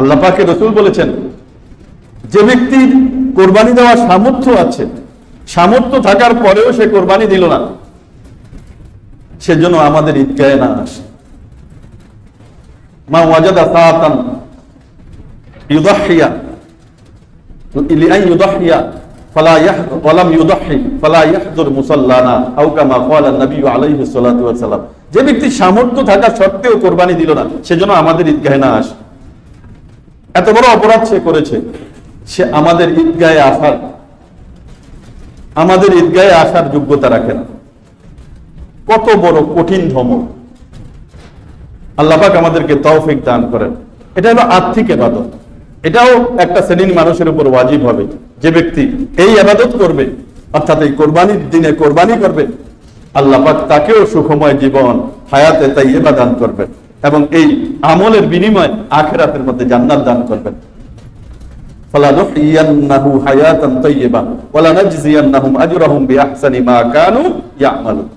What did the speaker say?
আল্লাহ পাকে রসুল বলেছেন, যে ব্যক্তির কোরবানি দেওয়ার সামর্থ্য আছে, সামর্থ্য থাকার পরেও সে কোরবানি দিল না, সেজন্য আমাদের ঈদগাহে না আসে। মা ওয়াজাদা সাআতান ইউদাহিয়া লিআন ইউদাহিয়া ইয়াহদুর ওয়ালাম ইউদাহি, ফালা ইয়াহদুর মুসাল্লানা, আও কামা ক্বালা নবী আলাইহিস সালাতু ওয়াস সালাম যে ব্যক্তি সামর্থ্য থাকা সত্ত্বেও কোরবানি দিল না, সেজন্য আমাদের ঈদগাহে না আসে। এত বড় অপরাধ সে করেছে, সে আমাদের ঈদগাহে আসার, আমাদের ঈদগাহে আসার যোগ্যতা রাখে না। কত বড় কঠিন ধমক। আল্লাপাক আমাদেরকে তৌফিক দান করেন। এটা হলো আর্থিক এবাদত। এটাও একটা শ্রেণির মানুষের উপর ওয়াজিব হবে। যে ব্যক্তি এই আবাদত করবে, অর্থাৎ এই কোরবানির দিনে কোরবানি করবে আল্লাপাক তাকেও সুখময় জীবন, হায়াতে তাই এবা দান করবেন। এবং এই আমলের বিনিময় আখেরাতের মধ্যে জান্নাত দান করবেন فلنحيينه حياة طيبة ولنجزينهم أجرهم بأحسن ما كانوا يعملون